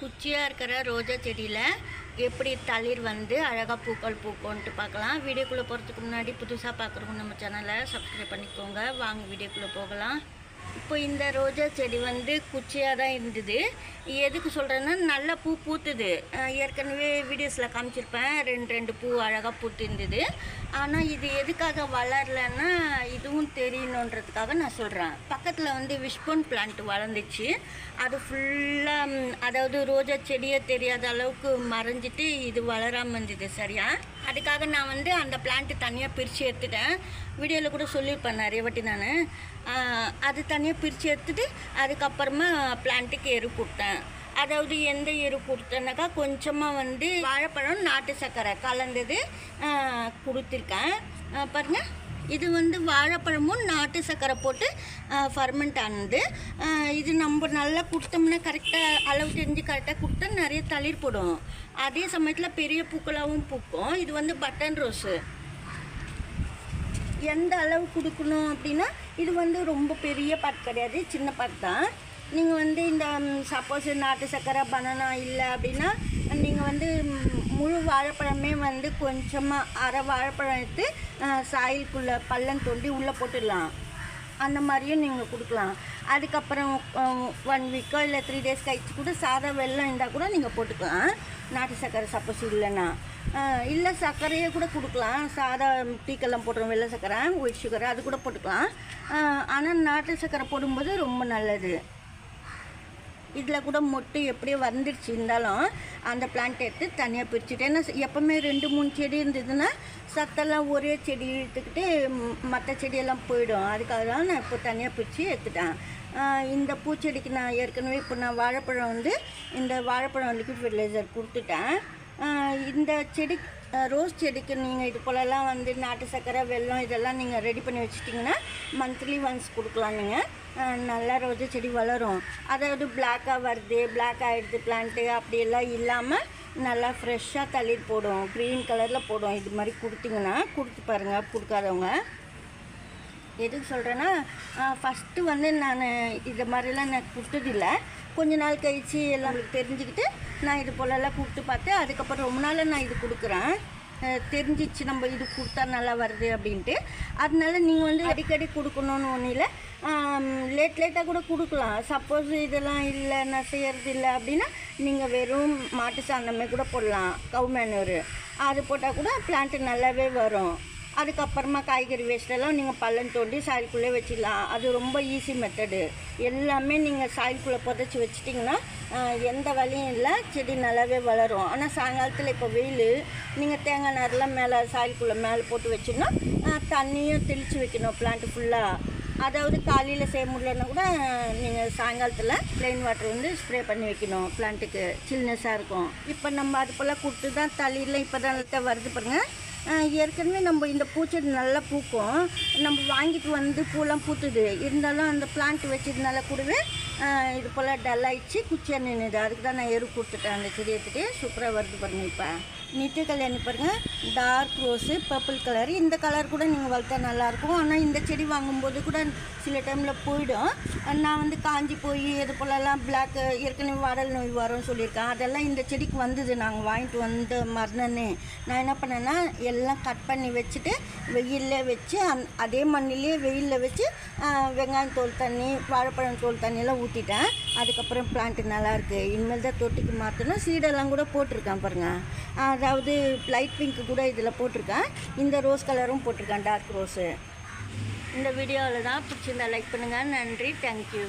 குச்சியாக இருக்கிற ரோஜா செடியில் எப்படி தளிர் வந்து அழகாக பூக்கள் பூக்கோன்ட்டு பார்க்கலாம். வீடியோக்குள்ளே போகிறதுக்கு முன்னாடி புதுசாக பார்க்குறவங்க நம்ம சேனலை சப்ஸ்கிரைப் பண்ணிக்கோங்க. வாங்க வீடியோக்குள்ளே போகலாம். இப்போ இந்த ரோஜா செடி வந்து குச்சியாக தான் இருந்தது. எதுக்கு சொல்கிறேன்னா நல்லா பூ பூத்துது. ஏற்கனவே வீடியோஸில் காமிச்சிருப்பேன். ரெண்டு ரெண்டு பூ அழகாக பூத்து இருந்தது ஆனால் இது எதுக்காக வளரலன்னா இதுவும் தெரியணுன்றதுக்காக நான் சொல்கிறேன் பக்கத்தில் வந்து விஷ்போன் பிளான்ட் வளர்ந்துச்சு. அது ஃபுல்லாக அதாவது ரோஜா செடியே தெரியாத அளவுக்கு மறைஞ்சிட்டு இது வளராமல் இருந்தது சரியா? அதுக்காக நான் வந்து அந்த பிளான்ட்டு தனியாக பிரித்து எடுத்துட்டேன். வீடியோவில் கூட சொல்லியிருப்பேன் நிறைய வாட்டி நான். அது தனியாக பிரித்து எடுத்துட்டு அதுக்கப்புறமா பிளான்ட்டுக்கு எரு கொடுத்தேன். அதாவது எந்த எரு கொடுத்தேன்னாக்கா கொஞ்சமாக வந்து வாழைப்பழம் நாட்டு சர்க்கரை கலந்தது கொடுத்துருக்கேன். பாருங்கள் இது வந்து வாழைப்பழமும் நாட்டு சர்க்கரை போட்டு ஃபர்மெண்ட் ஆனது. இது நம்ம நல்லா கொடுத்தோம்னா கரெக்டாக அளவு தெரிஞ்சு கரெக்டாக கொடுத்தா நிறைய தளிர் போடும். அதே சமயத்தில் பெரிய பூக்களாகவும் பூக்கும். இது வந்து பட்டன் ரோஸு எந்த அளவு கொடுக்கணும் அப்படின்னா இது வந்து ரொம்ப பெரிய பாட் கிடையாது சின்ன பாட் தான். நீங்கள் வந்து இந்த சப்போஸ் நாட்டு சர்க்கரை பனானா இல்லை அப்படின்னா நீங்கள் வந்து முழு வாழைப்பழமே வந்து கொஞ்சமாக அரை வாழைப்பழம் எடுத்து சாயிலுக்குள்ளே பள்ளம் தோண்டி உள்ளே போட்டுடலாம். அந்த மாதிரியும் நீங்கள் கொடுக்கலாம். அதுக்கப்புறம் ஒன் வீக்கோ இல்லை த்ரீ டேஸ் கழிச்சு கூட சாதா வெள்ளம் இருந்தால் கூட நீங்கள் போட்டுக்கலாம். நாட்டு சர்க்கரை சப்போஸ் இல்லைன்னா. இல்லை சர்க்கரையே கூட கொடுக்கலாம். சாதா டீக்கெல்லாம் போட்டுரும் வெள்ளை சர்க்கரை ஒயிட் சுகர் அது கூட போட்டுக்கலாம். ஆனால் நாட்டு சர்க்கரை போடும்போது ரொம்ப நல்லது. இதில் கூட மொட்டு எப்படியோ வந்துடுச்சு இருந்தாலும் அந்த பிளான்ட் எடுத்து தனியாக பிரிச்சுட்டு ஏன்னா எப்போவுமே ரெண்டு மூணு செடி இருந்ததுன்னா சத்தெல்லாம் ஒரே செடி இழுத்துக்கிட்டு மற்ற செடியெல்லாம் போயிடும். அதுக்காக தான் நான் இப்போ தனியாக பிரித்து எடுத்துட்டேன். இந்த பூச்செடிக்கு நான் ஏற்கனவே இப்போ நான் வாழைப்பழம் வந்து இந்த வாழைப்பழம் லிக்விட் ஃபெர்டிலைசர் கொடுத்துட்டேன். இந்த செடி ரோஸ் செடிக்கு நீங்கள் இது போலலாம் வந்து நாட்டு சர்க்கரை வெல்லம் இதெல்லாம் நீங்கள் ரெடி பண்ணி வச்சிட்டிங்கன்னா மந்த்லி ஒன்ஸ் கொடுக்கலாம் நீங்கள் நல்லா ரோஜா செடி வளரும். அதாவது பிளாக்காக வருது பிளாக் ஆகிடுது பிளான்ட்டு அப்படியெல்லாம் இல்லாமல் நல்லா ஃப்ரெஷ்ஷாக தளிர் போடும் க்ரீன் கலரில் போடும். இது மாதிரி கொடுத்தீங்கன்னா கொடுத்து பாருங்கள் கொடுக்காதவங்க. எதுக்கு சொல்கிறேன்னா ஃபஸ்ட்டு வந்து நான் இது மாதிரிலாம் நான் கொடுத்ததில்ல கொஞ்ச நாள் கழித்து எல்லாம் தெரிஞ்சுக்கிட்டு நான் இது போலெல்லாம் கொடுத்து பார்த்து அதுக்கப்புறம் ரொம்ப நாள் நான் இது கொடுக்குறேன். தெரிஞ்சிச்சு நம்ம இது கொடுத்தா நல்லா வருது அப்படின்ட்டு. அதனால நீங்கள் வந்து அடிக்கடி கொடுக்கணும்னு ஒன்றும் இல்லை லேட் லேட்டாக கூட கொடுக்கலாம். சப்போஸ் இதெல்லாம் இல்லை நான் செய்கிறது இல்லை அப்படின்னா நீங்கள் வெறும் மாட்டு சாணமே கூட போடலாம். கவுமேனூர். அது போட்டால் கூட பிளான்ட்டு நல்லாவே வரும். அதுக்கப்புறமா காய்கறி வேஸ்ட்டெல்லாம் நீங்கள் பள்ளம் தோண்டி சாயலுக்குள்ளே வச்சிடலாம். அது ரொம்ப ஈஸி மெத்தடு எல்லாமே நீங்கள் சாயலுக்குள்ளே புதைச்சி வச்சிட்டிங்கன்னா எந்த வழியும் இல்லை. செடி நல்லாவே வளரும். ஆனால் சாயங்காலத்தில் இப்போ வெயில் நீங்கள் தேங்காய் நாரெலாம் மேலே சாயலுக்குள்ளே மேலே போட்டு வச்சிடணும் தண்ணியும் தெளித்து வைக்கணும் பிளான்ட்டு ஃபுல்லாக அதாவது காலையில் செய்ய முடியலன்னா கூட நீங்கள் சாயங்காலத்தில் ப்ளெயின் வாட்டர் வந்து ஸ்ப்ரே பண்ணி வைக்கணும் பிளான்ட்டுக்கு சில்னஸாக இருக்கும். இப்போ நம்ம அது போல் கொடுத்து தான் தலையில் இப்போ தான் வருது பாருங்கள் ஏற்கனவே நம்ம இந்த பூச்செடி நல்லா பூக்கும். நம்ம வாங்கிட்டு வந்து பூலாம் பூத்துது. இருந்தாலும் அந்த பிளான்ட் வச்சதுனால கூடவே இது போல் டல் ஆயிடுச்சு. குச்சியாக நின்றுது அதுக்கு தான் நான் எரு கொடுத்துட்டேன். அந்த செடி எடுத்துகிட்டு சூப்பராக வருது பாருங்க இப்போ. நித்திய கல்யாணி பாருங்கள் டார்க் ரோஸு பர்பிள் கலர் இந்த கலர் கூட நீங்கள் வளர்த்தா நல்லாயிருக்கும் ஆனால் இந்த செடி வாங்கும்போது கூட சில டைமில் போயிடும். நான் வந்து காஞ்சி போய் இது போலலாம் பிளாக் ஏற்கனவே வாடல் நோய் வரும்னு சொல்லியிருக்கேன். அதெல்லாம் இந்த செடிக்கு வந்தது. நாங்கள் வாங்கிட்டு வந்த மறுநானே நான் என்ன பண்ணேன்னா எல்லாம் கட் பண்ணி வச்சுட்டு வெயிலில் வச்சு அந் அதே மண்ணிலே வெயிலில் வச்சு வெங்காயம் தோல் தண்ணி வாழைப்பழம் தோல் தண்ணியெல்லாம் ஊற்றிட்டேன் அதுக்கப்புறம் பிளான்ட் நல்லாயிருக்கு இனிமேல் தான் தொட்டிக்கு மாற்றணும் சீடெல்லாம் கூட போட்டிருக்கேன் பாருங்கள் அதாவது லைட் பிங்க்கு கூட இதில் போட்டிருக்கேன். இந்த ரோஸ் கலரும் போட்டிருக்கேன் டார்க் ரோஸு இந்த வீடியோவில் தான் பிடிச்சிருந்தா லைக் பண்ணுங்கள் நன்றி. தேங்க்யூ